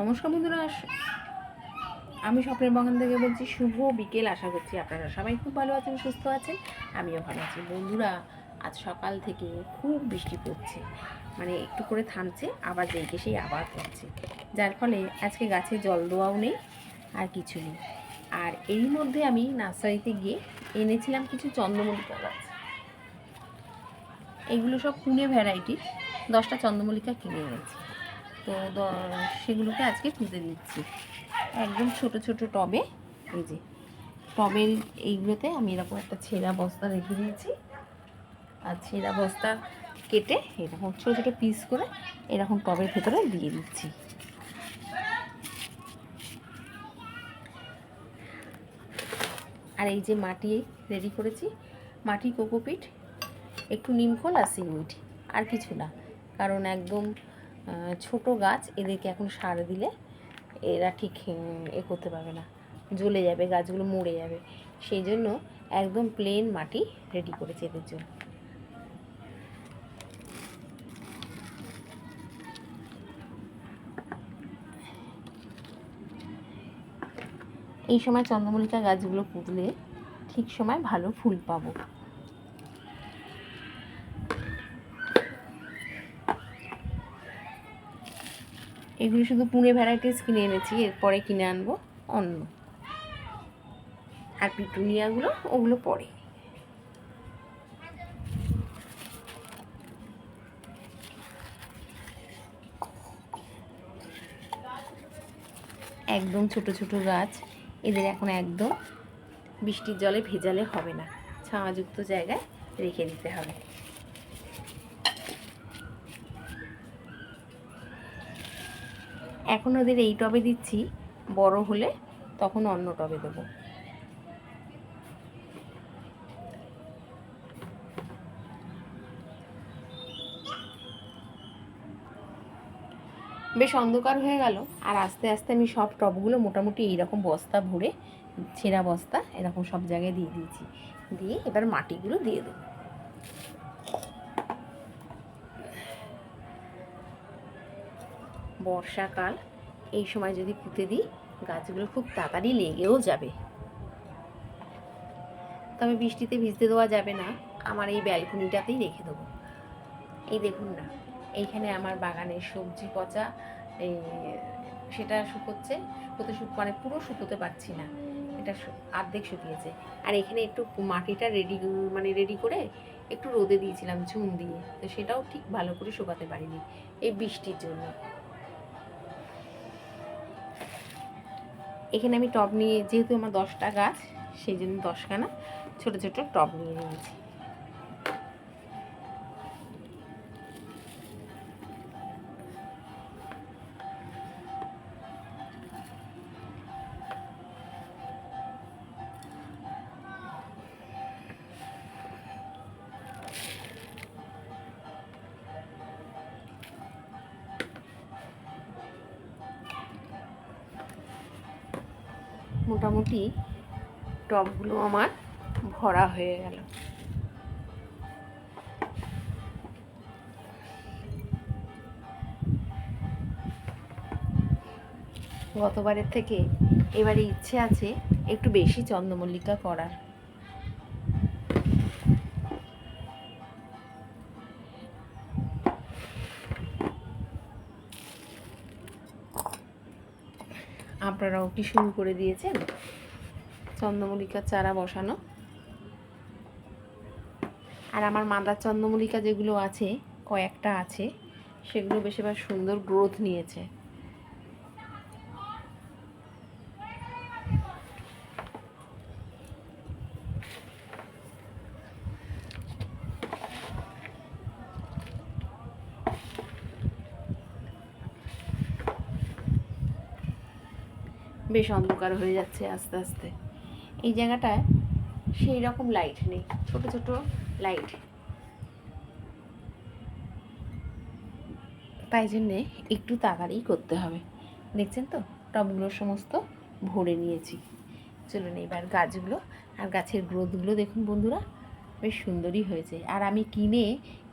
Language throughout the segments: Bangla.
নমস্কার বন্ধুরা আমি স্বপ্নের বাগান থেকে বলছি শুভ বিকেল, আশা করছি আপনারা সবাই খুব ভালো আছেন, সুস্থ আছেন, আমিও ভালো আছি। বন্ধুরা, আজ সকাল থেকে খুব বৃষ্টি পড়ছে মানে একটু করে থামছে, আবার যেই সেই আবার পড়ছে। যার ফলে আজকে গাছে জল দেওয়াও নেই, আর কিছু নেই। আর এই মধ্যে আমি নার্সারিতে গিয়ে এনেছিলাম কিছু চন্দ্রমল্লিকা গাছ। এগুলো সব পুনে ভ্যারাইটির দশটা চন্দ্রমল্লিকা কিনে এনেছি। তো সেগুলোকে আজকে পুঁতে দিচ্ছি। একদম ছোট ছোট টবে। এই যে, টবের এইগুলোতে আমি এরকম একটা ছেঁড়া বস্তা রেখে দিয়েছি। আর ছেঁড়া বস্তা কেটে এরকম ছোটো ছোটো পিস করে এরকম টবের ভেতরে দিয়ে দিচ্ছি। আর এই যে মাটি রেডি করেছি। মাটি কোকোপিট, একটু নিমখোল আর সিউইড আর কিছু না। কারণ একদম ছোট গাছ, এদেরকে এখন সার দিলে এরা ঠিক এ করতে পারবে না। জ্বলে যাবে, গাছগুলো মরে যাবে। সেই জন্য একদম প্লেন মাটি রেডি করেছে এদের জন্য। এই সময় চন্দ্রমল্লিকা গাছগুলো পুঁতলে ঠিক সময় ভালো ফুল পাবো। এগুলো শুধু পুনে ভ্যারাইটিস কিনে এনেছি, এরপরে কিনে আনব অন্য। আর পিটুনিয়াগুলো, ওগুলো পরে। একদম ছোট ছোট গাছ, এদের এখন একদম বৃষ্টির জলে ভেজালে হবে না। ছাওয়াযুক্ত জায়গায় রেখে দিতে হবে। এখন ওদের এই টবে দিচ্ছি, বড় হলে তখন অন্য টবে দেবো। বেশ অন্ধকার হয়ে গেল, আর আস্তে আস্তে আমি সব টবগুলো মোটামুটি এইরকম বস্তা ভরে, ছেঁড়া বস্তা, এরকম সব জায়গায় দিয়ে দিয়েছি। দিয়ে এবার মাটিগুলো দিয়ে দেবো। বর্ষাকাল, এই সময় যদি পুঁতে দিই, গাছগুলো খুব তাড়াতাড়ি লেগেও যাবে। তবে বৃষ্টিতে ভিজতে দেওয়া যাবে না, আমার এই ব্যালকনিটাতেই রেখে দেবো। এই দেখুন না, এইখানে আমার বাগানের সবজি পচা, এই সেটা শুকোচ্ছে, শুকোতে শুক মানে পুরো শুকোতে পারছি না, এটা আর্ধেক শুকিয়েছে। আর এখানে একটু মাটিটা রেডি মানে রেডি করে একটু রোদে দিয়েছিলাম চুন দিয়ে, তো সেটাও ঠিক ভালো করে শুকাতে পারিনি, এই বৃষ্টির জন্য। এখানে আমি টব নিয়ে, যেহেতু আমার দশটা গাছ, সেই জন্য দশখানা ছোটো ছোটো টব নিয়ে নিয়েছি। মোটামুটি টবগুলো আমার ভরা হয়ে গেল। গতবারের থেকে এবারে ইচ্ছে আছে একটু বেশি চন্দ্রমল্লিকা করার। আপনারাও কি শুরু করে দিয়েছেন? চন্দ্রমল্লিকার চারা বসানো। আর আমার মাদার চন্দ্রমল্লিকা যেগুলো আছে, কয়েকটা আছে, সেগুলো বেশিরভাগ সুন্দর গ্রোথ নিয়েছে। বেশ অন্ধকার হয়ে যাচ্ছে আস্তে আস্তে। এই জায়গাটায় সেই রকম লাইট নেই, ছোট ছোট লাইট তাই জন্যে একটু তাড়াতাড়ি করতে হবে। দেখছেন তো? টবগুলো সমস্ত ভরে নিয়েছি। চলুন এবার গাছগুলো আর গাছের গ্রোথগুলো দেখুন বন্ধুরা, বেশ সুন্দরই হয়েছে। আর আমি কিনে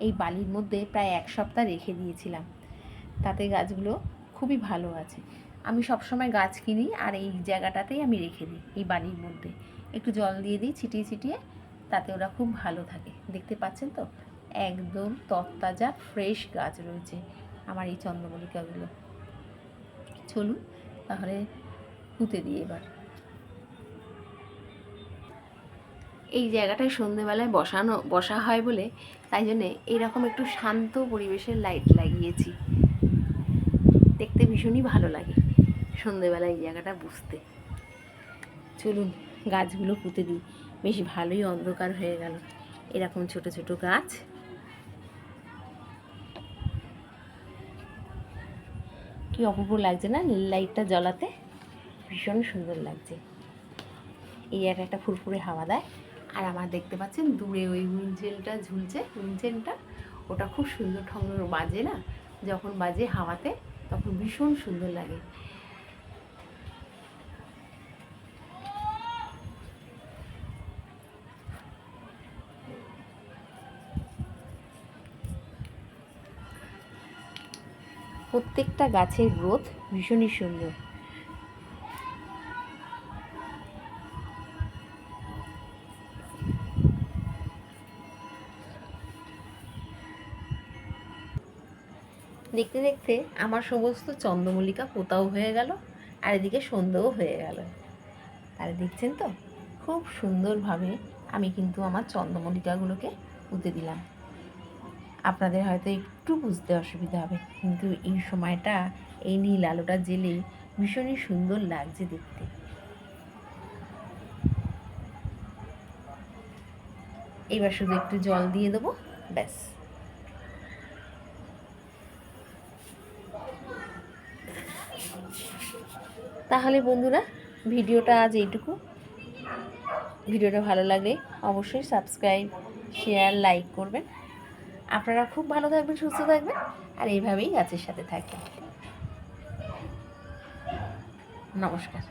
এই বালির মধ্যে প্রায় এক সপ্তাহ রেখে দিয়েছিলাম। তাতে গাছগুলো খুবই ভালো আছে। আমি সবসময় গাছ কিনি আর এই জায়গাটাতেই আমি রেখে দিই, এই বাড়ির মধ্যে। একটু জল দিয়ে দিই, ছিটিয়ে ছিটিয়ে, তাতে ওরা খুব ভালো থাকে। দেখতে পাচ্ছেন তো? একদম তত্তাজা ফ্রেশ গাছ রয়েছে আমার এই চন্দ্রমল্লিকাগুলো। চলুন তাহলে পুঁতে দিই এবার। এই জায়গাটায় সন্ধেবেলায় বসানো, বসা হয় বলে তাই জন্যে এইরকম একটু শান্ত পরিবেশের লাইট লাগিয়েছি। দেখতে ভীষণই ভালো লাগে। সন্ধেবেলায় এই জায়গাটা বুঝতে চলুন, গাছগুলো পুঁতে দিই। বেশ ভালোই অন্ধকার হয়ে গেল। এরকম ছোট ছোট গাছ। কি অপূর্ব লাগছে না নীল লাইটটা জ্বলাতে? ভীষণ সুন্দর লাগছে। এই একটা একটা ফুরফুরে হাওয়া দেয়। আর আমার দেখতে পাচ্ছেন দূরে ওই উইঞ্চেলটা ঝুলছে। উইঞ্চেলটা ওটা খুব সুন্দর ঠঙ্গ বাজে না? যখন বাজে হাওয়াতে, তখন ভীষণ সুন্দর লাগে। প্রত্যেকটা গাছের গ্রোথ ভীষণই সুন্দর। দেখতে দেখতে আমার সমস্ত চন্দ্রমল্লিকা পোতাও হয়ে গেল, আর এদিকে সন্ধ্যেও হয়ে গেল। তাহলে দেখছেন তো? খুব সুন্দরভাবে আমি কিন্তু আমার চন্দ্রমল্লিকাগুলোকে পুঁতে দিলাম। আপনাদের হয়তো একটু বুঝতে অসুবিধা হবে। কিন্তু এই সময়টা, এই নীল আলোটা জেলে ভীষণই সুন্দর লাগছে দেখতে। এবার শুধু একটু জল দিয়ে দেবো, ব্যাস। তাহলে বন্ধুরা, ভিডিওটা আজ এইটুকু। ভিডিওটা ভালো লাগলে অবশ্যই সাবস্ক্রাইব, শেয়ার, লাইক করবেন। আপনারা খুব ভালো থাকবেন সুস্থ থাকবেন আর এইভাবেই গাছের সাথে থাকবেন নমস্কার।